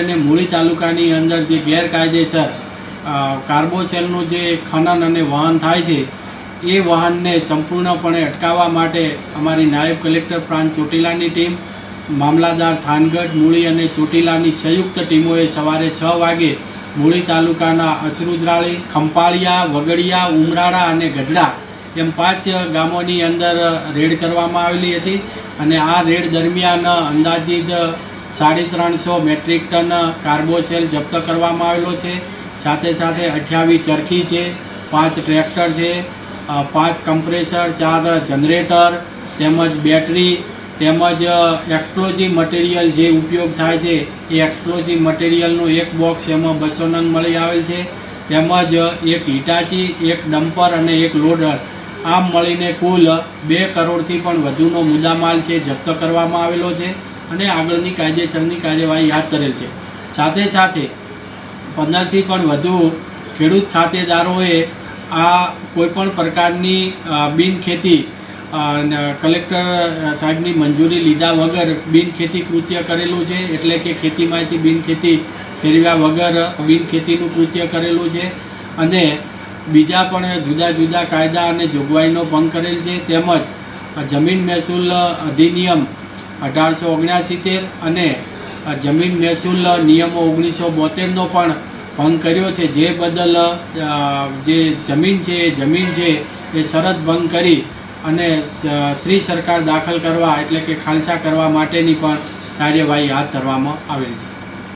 અને મૂળી તાલુકાની અંદર જે ગેરકાયદેસર કાર્બોસેલનું જે ખનન અને વહન થાય છે, એ વાહનને સંપૂર્ણપણે અટકાવવા માટે અમારી નાયબ કલેક્ટર પ્રાંત ચોટીલાની ટીમ, મામલાદાર થાનગઢ, મૂળી અને ચોટીલાની સંયુક્ત ટીમોએ સવારે છ વાગે મૂળી તાલુકાના અસરુદ્રાળી, ખંપાળિયા, વગડિયા, ઉમરાળા અને ગઢડા એમ પાંચ ગામોની અંદર રેડ કરવામાં આવેલી હતી અને આ રેડ દરમિયાન અંદાજિત સાડી ત્રણસો મેટ્રિક ટન કાર્બોસેલ જપ્ત કરવામાં આવેલો છે. સાથે સાથે અઠ્યાવીસ ચરખી છે, પાંચ ટ્રેક્ટર છે પાંચ કમ્પ્રેસર, ચાર જનરેટર, તેમજ બેટરી, તેમજ એક્સપ્લોઝિવ મટીરિયલ જે ઉપયોગ થાય છે, એ એક્સપ્લોઝિવ મટીરિયલનું એક બોક્સ એમાં બસો નંગ મળી આવેલ છે. તેમજ એક હિટાચી, એક ડમ્પર અને એક લોડર. આમ મળીને કુલ બે કરોડથી પણ વધુનો મુદ્દામાલ છે જપ્ત કરવામાં આવેલો છે. અને આગળની કાયદેસરની કાર્યવાહી હાથ ધરેલ છે. સાથે સાથે પંદરથી પણ વધુ ખેડૂત ખાતેદારોએ આ કોઈપણ પ્રકારની બિનખેતી કલેક્ટર સાહેબની મંજૂરી લીધા વગર બિનખેતી કૃત્ય કરેલું છે, એટલે કે ખેતીમાંથી બિનખેતી ફેરવ્યા વગર બિનખેતીનું કૃત્ય કરેલું છે. અને બીજા પણ જુદા જુદા કાયદા અને જોગવાઈનો ભંગ કરેલ છે. તેમજ જમીન મહેસૂલ અધિનિયમ અઢારસો ઓગણસિત્તેર અને જમીન મહેસૂલ નિયમો ઓગણીસો બોતેરનો પણ ભંગ કર્યો છે. જે બદલ જે જમીન છે, એ જમીન છે, એ શરત ભંગ કરી અને શ્રી સરકાર દાખલ કરવા એટલે કે ખાલસા કરવા માટેની પણ કાર્યવાહી હાથ ધરવામાં આવેલ છે.